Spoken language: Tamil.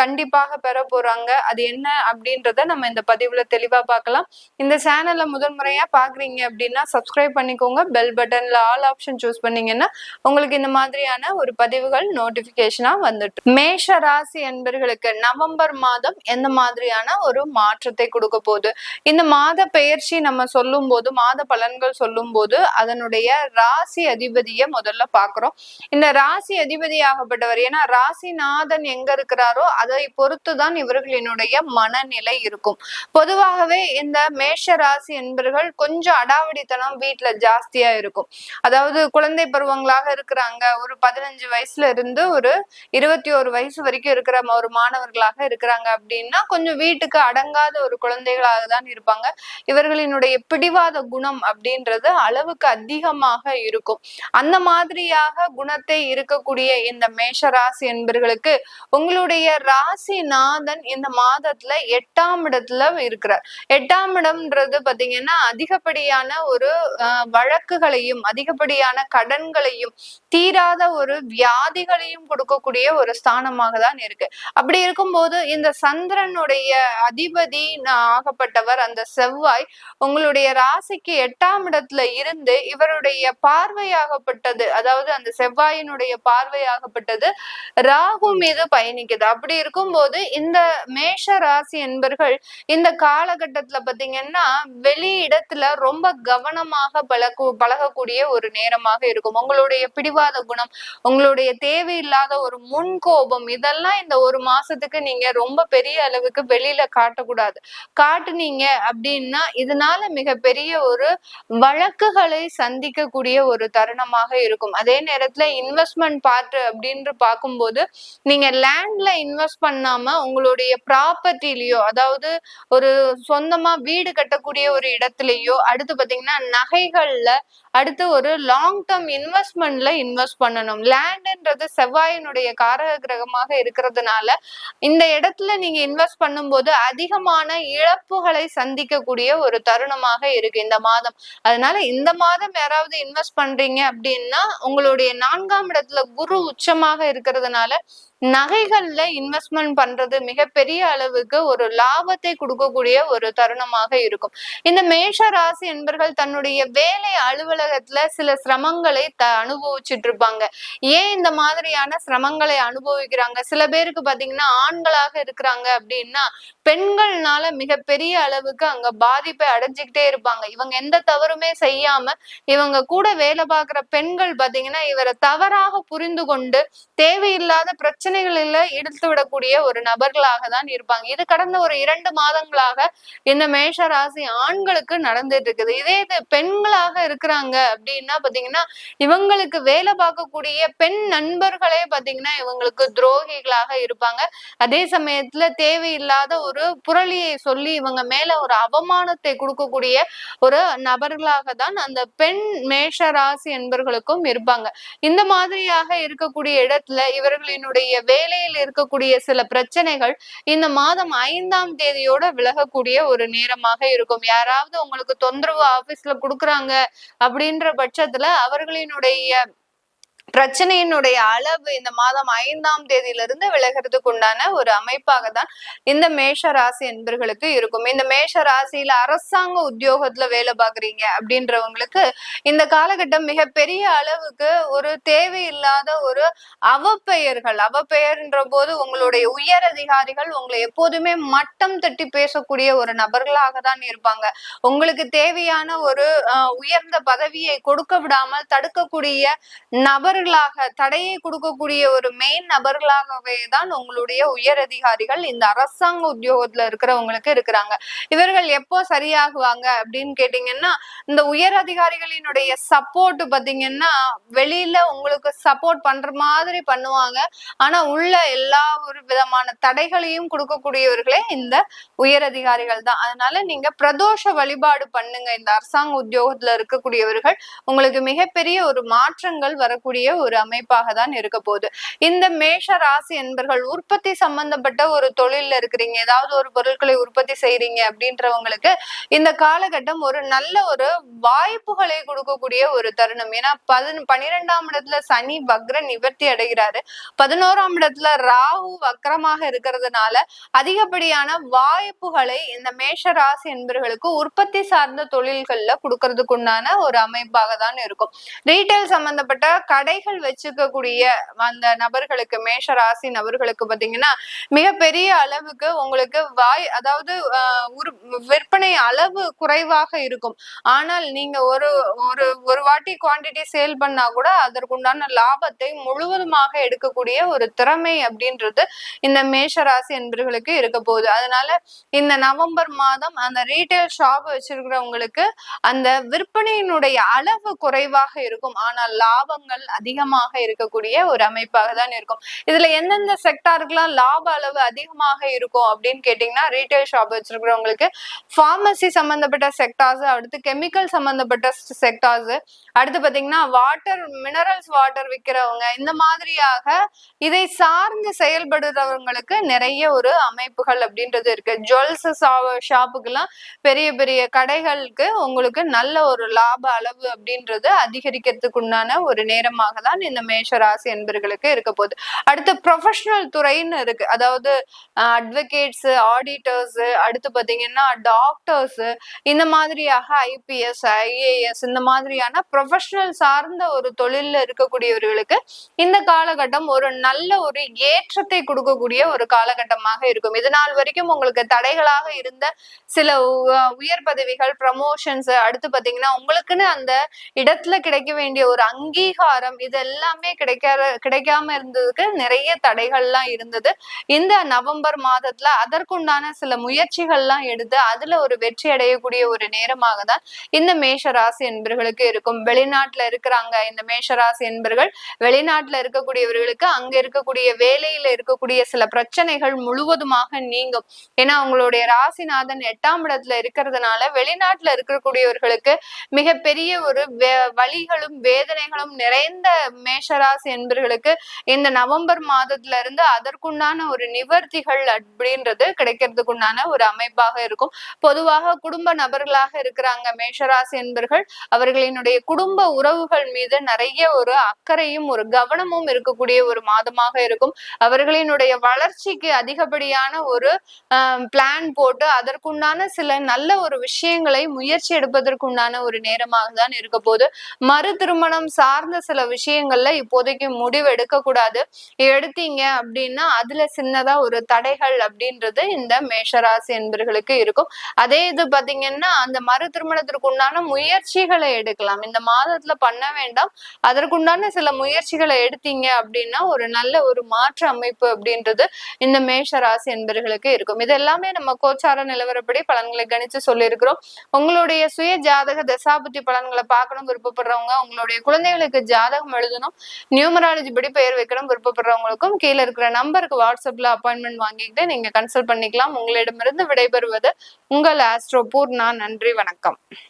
கண்டிப்பாக பெற போறாங்க. அது என்ன அப்படின்றத நம்ம இந்த பதிவுல தெளிவா பார்க்கலாம். இந்த சேனல்ல முதல் முறையா பாக்குறீங்க அப்படின்னா சப்ஸ்கிரைப் பண்ணிக்கோங்க. பெல் பட்டன்ல ஆல் ஆப்ஷன் சூஸ் பண்ணீங்கன்னா உங்களுக்கு இந்த மாதிரியான ஒரு பதிவுகள் நோட்டிபிகேஷனா வந்துட்டு மேஷ ராசி என்பர்களுக்கு நவம்பர் மாதம் எந்த மாதிரியான ஒரு மாற்றத்தை கொடுக்க போகுது? இந்த மாத பெயர்ச்சி நம்ம சொல்லும் போது மாத பலன்கள் சொல்லும் போது அதனுடைய ராசி அதிபதியை முதல்ல பாக்குறோம் இந்த ராசி அதிபதி ஆகப்பட்டவர் ஏன்னா ராசிநாதன் எங்க இருக்கிறாரோ அதை பொறுத்துதான் இவர்களினுடைய மனநிலை இருக்கும். பொதுவாகவே இந்த மேஷ ராசி என்பர்கள் கொஞ்சம் அடாவடித்தனம் வீட்டுல ஜாஸ்தியா இருக்கும். அதாவது குழந்தை பருவங்களாக இருக்கிறாங்க. ஒரு பதினஞ்சு வயசுல இருந்து ஒரு இருபத்தி ஒரு வயசு வரைக்கும் இருக்கிற ஒரு மாணவர்களாக இருக்கிறாங்க அப்படின்னா கொஞ்சம் வீட்டுக்கு அடங்காத ஒரு குழந்தைகளாக தான் இருப்பாங்க. இவர்களினுடைய பிடிவாத குணம் அப்படின்றது அளவுக்கு அதிகமாக இருக்கும். அந்த மாதிரியாக குணத்தை இருக்கக்கூடிய இந்த மேஷராசி என்பவர்களுக்கு என்பர்களுக்கு உங்களுடைய ராசிநாதன் இந்த மாதத்துல எட்டாம் இடத்துல இருக்கிறார். எட்டாம் இடம்ன்றது பாத்தீங்கன்னா அதிகப்படியான ஒரு வழக்குகளையும் அதிகப்படியான கடன்களையும் தீராத ஒரு வியாதிகளையும் கொடுக்கக்கூடிய ஒரு ஸ்தானமாக தான் இருக்கு. அப்படி இருக்கும்போது இந்த சந்திரனுடைய அதிபதி ஆகப்பட்டவர் அந்த செவ்வாய் உங்களுடைய ராசிக்கு எட்டாம் இடத்துல இருந்து இவருடைய பார்வையாகப்பட்டது அதாவது அந்த செவ்வாயினுடைய பார்வையாகப்பட்டது ராகு மீது பயணிக்குது. அப்படி இருக்கும்போது இந்த மேஷ ராசி என்பர்கள் இந்த காலகட்டத்துல பாத்தீங்கன்னா வெளி இடத்துல ரொம்ப கவனமாக பழகு பழகக்கூடிய ஒரு நேரமாக இருக்கும். உங்களுடைய பிடிவாத குணம் உங்களுடைய தேவையில்லாத ஒரு முன் கோபம் இதெல்லாம் இந்த ஒரு மாசத்துக்கு நீங்க ரொம்ப பெரிய அளவுக்கு வெளியில காட்டக்கூடாது. காட்டுனீங்க அப்படின்னா இதனால மிகப்பெரிய ஒரு வழக்குகளை சந்திக்கக்கூடிய ஒரு தருணமாக இருக்கும். அதே நேரத்துல இன்வெஸ்ட்மெண்ட் பார்ட் அப்படின்னு பார்க்கும்போது நீங்க லேண்ட்ல இன்வெஸ்ட் இன்வெஸ்ட் பண்ணாம உங்களுடைய ப்ராப்பர்ட்டிலயோ அதாவது ஒரு சொந்தமா வீடு கட்டக்கூடிய ஒரு இடத்துலயோ அடுத்து பாத்தீங்கன்னா நகைகள்ல அடுத்து ஒரு லாங் டேர்ம் இன்வெஸ்ட்மெண்ட்ல இன்வெஸ்ட் பண்ணணும். லேண்ட்ன்றது செவ்வாயினுடைய காரக கிரகமாக இருக்கிறதுனால இந்த இடத்துல நீங்க இன்வெஸ்ட் பண்ணும்போது அதிகமான இழப்புகளை சந்திக்கக்கூடிய ஒரு தருணமாக இருக்கு இந்த மாதம். அதனால இந்த மாதம் யாராவது இன்வெஸ்ட் பண்றீங்க அப்படின்னா உங்களுடைய நான்காம் இடத்துல குரு உச்சமாக இருக்கிறதுனால நகைகள்ல இன்வெஸ்ட்மெண்ட் பண்றது மிகப்பெரிய அளவுக்கு ஒரு லாபத்தை கொடுக்கக்கூடிய ஒரு தருணமாக இருக்கும். இந்த மேஷ ராசி என்பர்கள் தன்னுடைய வேலை அலுவலகத்துல சில சிரமங்களை த அனுபவிச்சுட்டு இருப்பாங்க. ஏன் இந்த மாதிரியான சிரமங்களை அனுபவிக்கிறாங்க? சில பேருக்கு பாத்தீங்கன்னா ஆண்களாக இருக்கிறாங்க அப்படின்னா பெண்கள்னால மிகப்பெரிய அளவுக்கு அங்க பாதிப்பை அடைஞ்சுக்கிட்டே இருப்பாங்க. இவங்க எந்த தவறுமே செய்யாம இவங்க கூட வேலை பார்க்குற பெண்கள் பாத்தீங்கன்னா இவரை தவறாக புரிந்து கொண்டு தேவையில்லாத பிரச்சனை பிரச்சனைகளில் இழுத்து விடக்கூடிய ஒரு நபர்களாக தான் இருப்பாங்க. இது கடந்த ஒரு இரண்டு மாதங்களாக இந்த மேஷ ராசி ஆண்களுக்கு நடந்துட்டு இருக்குது இதே இது பெண்களாக இருக்கிறாங்க அப்படின்னா பாத்தீங்கன்னா இவங்களுக்கு வேலை பார்க்கக்கூடிய பெண் நண்பர்களே பாத்தீங்கன்னா இவங்களுக்கு துரோகிகளாக இருப்பாங்க. அதே சமயத்துல தேவையில்லாத ஒரு புரளியை சொல்லி இவங்க மேல ஒரு அவமானத்தை கொடுக்கக்கூடிய ஒரு நபர்களாக தான் அந்த பெண் மேஷ ராசி என்பர்களுக்கும் இருப்பாங்க. இந்த மாதிரியாக இருக்கக்கூடிய இடத்துல இவர்களினுடைய வேலையில் இருக்கக்கூடிய சில பிரச்சனைகள் இந்த மாதம் ஐந்தாம் தேதியோட விலகக்கூடிய ஒரு நேரமாக இருக்கும். யாராவது உங்களுக்கு தொந்தரவு ஆபீஸ்ல கொடுக்குறாங்க அப்படின்ற பட்சத்துல அவர்களினுடைய பிரச்சனையினுடைய அளவு இந்த மாதம் ஐந்தாம் தேதியிலிருந்து விலகிறதுக்கு உண்டான ஒரு அமைப்பாக தான் இந்த மேஷ ராசி என்பர்களுக்கு இருக்கும். இந்த மேஷ ராசியில அரசாங்க உத்தியோகத்துல வேலை பாக்குறீங்க அப்படின்றவங்களுக்கு இந்த காலகட்டம் மிகப்பெரிய அளவுக்கு ஒரு தேவையில்லாத ஒரு அவப்பெயர்கள். அவப்பெயர்ன்ற போது உங்களுடைய உயர் அதிகாரிகள் உங்களை எப்போதுமே மட்டம் தட்டி பேசக்கூடிய ஒரு நபர்களாக தான் இருப்பாங்க. உங்களுக்கு தேவையான ஒரு உயர்ந்த பதவியை கொடுக்க விடாமல் தடுக்கக்கூடிய நபர் நபர்களாக தடையை கொடுக்கக்கூடிய ஒரு மெயின் நபர்களாகவே தான் உங்களுடைய உயர் அதிகாரிகள் இந்த அரசாங்க உத்தியோகத்துல இருக்கிறவங்களுக்கு இருக்கிறாங்க. இவர்கள் எப்போ சரியாகுவாங்க அப்படின்னு கேட்டீங்கன்னா இந்த உயர் அதிகாரிகளினுடைய சப்போர்ட் பாத்தீங்கன்னா வெளியில உங்களுக்கு சப்போர்ட் பண்ற மாதிரி பண்ணுவாங்க. ஆனா உள்ள எல்லா ஒரு விதமான தடைகளையும் கொடுக்கக்கூடியவர்களே இந்த உயர் அதிகாரிகள் தான். அதனால நீங்க பிரதோஷ வழிபாடு பண்ணுங்க. இந்த அரசாங்க உத்தியோகத்துல இருக்கக்கூடியவர்கள் உங்களுக்கு மிகப்பெரிய ஒரு மாற்றங்கள் வரக்கூடிய கூடிய ஒரு அமைப்பாக தான் இருக்க போகுது. இந்த மேஷ ராசி என்பர்கள் உற்பத்தி சம்பந்தப்பட்ட ஒரு தொழில்ல இருக்கிறீங்க. ஏதாவது ஒரு பொருட்களை உற்பத்தி செய்யறீங்க அப்படின்றவங்களுக்கு இந்த காலகட்டம் ஒரு நல்ல ஒரு வாய்ப்புகளை கொடுக்கக்கூடிய ஒரு தருணம். ஏன்னா பதின பனிரெண்டாம் இடத்துல சனி வக்ர நிவர்த்தி அடைகிறாரு. பதினோராம் இடத்துல ராகு வக்ரமாக இருக்கிறதுனால அதிகப்படியான வாய்ப்புகளை இந்த மேஷ ராசி என்பர்களுக்கு உற்பத்தி சார்ந்த தொழில்கள்ல கொடுக்கறதுக்குண்டான ஒரு அமைப்பாக தான் இருக்கும். ரீட்டைல் சம்பந்தப்பட்ட கடை கடைகள் வச்சுக்கக்கூடிய அந்த நபர்களுக்கு மேஷ ராசி நபர்களுக்கு பாத்தீங்கன்னா மிகப்பெரிய அளவுக்கு உங்களுக்கு வாய் அதாவது விற்பனை அளவு குறைவாக இருக்கும். ஆனால் நீங்க ஒரு ஒரு ஒரு வாட்டி குவான்டிட்டி சேல் பண்ணா கூட அதற்குண்டான லாபத்தை முழுவதுமாக எடுக்கக்கூடிய ஒரு திறமை அப்படின்றது இந்த மேஷ ராசி என்பர்களுக்கு இருக்க போகுது. அதனால இந்த நவம்பர் மாதம் அந்த ரீட்டைல் ஷாப் வச்சிருக்கிறவங்களுக்கு அந்த விற்பனையினுடைய அளவு குறைவாக இருக்கும். ஆனால் லாபங்கள் அதிகமாக இருக்கக்கூடிய ஒரு அமைப்பாக தான் இருக்கும். இதுல எந்தெந்த செக்டாருக்குலாம் லாப அளவு அதிகமாக இருக்கும் அப்படின்னு கேட்டீங்கன்னா ரீட்டைல் ஷாப் வச்சிருக்கிறவங்களுக்கு ஃபார்மசி சம்பந்தப்பட்ட செக்டார்ஸ் அடுத்து கெமிக்கல் சம்பந்தப்பட்ட செக்டார்ஸ் அடுத்து பாத்தீங்கன்னா வாட்டர் மினரல்ஸ் வாட்டர் விற்கிறவங்க இந்த மாதிரியாக இதை சார்ந்து செயல்படுறவங்களுக்கு நிறைய ஒரு அமைப்புகள் அப்படின்றது இருக்கு. ஜுவல்ஸ் ஷாப்புக்கெல்லாம் பெரிய பெரிய கடைகளுக்கு உங்களுக்கு நல்ல ஒரு லாப அளவு அப்படின்றது அதிகரிக்கிறதுக்கு உண்டான ஒரு நேரமாக தான் இந்த மேஷ ராசி என்பர்களுக்கு இருக்க போகுது. அடுத்து ப்ரொஃபஷனல் துறைன்னு இருக்கு. அதாவது அட்வொகேட்ஸ் ஆடிட்டர்ஸ் அடுத்து பாத்தீங்கன்னா டாக்டர்ஸ் இந்த மாதிரியாக ஐபிஎஸ் ஐஏஎஸ் இந்த மாதிரியான ப்ரொஃபஷனல் சார்ந்த ஒரு தொழில்ல இருக்கக்கூடியவர்களுக்கு இந்த காலகட்டம் ஒரு நல்ல ஒரு ஏற்றத்தை கொடுக்கக்கூடிய ஒரு காலகட்டமாக இருக்கும். இது நாள் வரைக்கும் உங்களுக்கு தடைகளாக இருந்த சில உயர் பதவிகள் ப்ரமோஷன்ஸ் அடுத்து பாத்தீங்கன்னா உங்களுக்குன்னு அந்த இடத்துல கிடைக்க வேண்டிய ஒரு அங்கீகாரம் இது எல்லாமே கிடைக்காத கிடைக்காம இருந்ததுக்கு நிறைய தடைகள்லாம் இருந்தது. இந்த நவம்பர் மாதத்துல அதற்குண்டான சில முயற்சிகள்லாம் எடுத்து அதுல ஒரு வெற்றி அடையக்கூடிய ஒரு நேரமாக தான் இந்த மேஷ ராசி என்பர்களுக்கு இருக்கும். வெளிநாட்டுல இருக்கிறாங்க இந்த மேஷராசி என்பர்கள் வெளிநாட்டுல இருக்கக்கூடியவர்களுக்கு அங்க இருக்கக்கூடிய வேலையில இருக்கக்கூடிய சில பிரச்சனைகள் முழுவதுமாக நீங்கும். ஏன்னா அவங்களுடைய ராசிநாதன் எட்டாம் இடத்துல இருக்கிறதுனால வெளிநாட்டுல இருக்கக்கூடியவர்களுக்கு மிகப்பெரிய ஒரு வழிகளும் வேதனைகளும் நிறைந்த மேஷராசி என்பர்களுக்கு இந்த நவம்பர் மாதத்துல இருந்து அதற்குண்டான ஒரு நிவர்த்திகள் அப்படின்றது கிடைக்கிறதுக்குண்டான ஒரு அமைப்பாக இருக்கும். பொதுவாக குடும்ப நபர்களாக இருக்கிறாங்க மேஷராசி என்பர்கள். அவர்களினுடைய குடும்ப உறவுகள் மீது நிறைய ஒரு அக்கறையும் ஒரு கவனமும் இருக்கக்கூடிய ஒரு மாதமாக இருக்கும். அவர்களினுடைய வளர்ச்சிக்கு அதிகப்படியான ஒரு பிளான் போட்டு அதற்குண்டான சில நல்ல ஒரு விஷயங்களை முயற்சி எடுப்பதற்குண்டான ஒரு நேரமாக தான் இருக்க போது மறு திருமணம் சார்ந்த சில விஷயங்கள்ல இப்போதைக்கு முடிவு எடுக்க கூடாது எடுத்தீங்க அப்படின்னா அதுல சின்னதா ஒரு தடைகள் அப்படின்றது இந்த மேஷராசி என்பர்களுக்கு இருக்கும். அதே இது பாத்தீங்கன்னா அந்த மறு திருமணத்திற்கு உண்டான முயற்சிகளை எடுக்கலாம். இந்த மாதத்துல பண்ண வேண்டாம். அதற்குண்டான சில முயற்சிகளை எடுத்தீங்க அப்படின்னா ஒரு நல்ல ஒரு மாற்று அமைப்பு அப்படின்றது இந்த மேஷ ராசி என்பர்களுக்கு இருக்கும். இது எல்லாமே நம்ம கோச்சார நிலவரப்படி பலன்களை கணிச்சு சொல்லியிருக்கிறோம். உங்களுடைய சுய ஜாதக தசாபுத்தி பலன்களை பார்க்கணும் விருப்பப்படுறவங்க உங்களுடைய குழந்தைகளுக்கு ஜாதகம் எழுதணும். நியூமராலஜி படி பெயர் வைக்கணும் விருப்பப்படுறவங்களுக்கும் கீழே இருக்கிற நம்பருக்கு வாட்ஸ்அப்ல அப்பாயின்மெண்ட் வாங்கிக்கிட்டு நீங்க கன்சல்ட் பண்ணிக்கலாம். உங்களிடமிருந்து விடைபெறுவது உங்கள் ஆஸ்ட்ரோ பூர்ணா நன்றி வணக்கம்.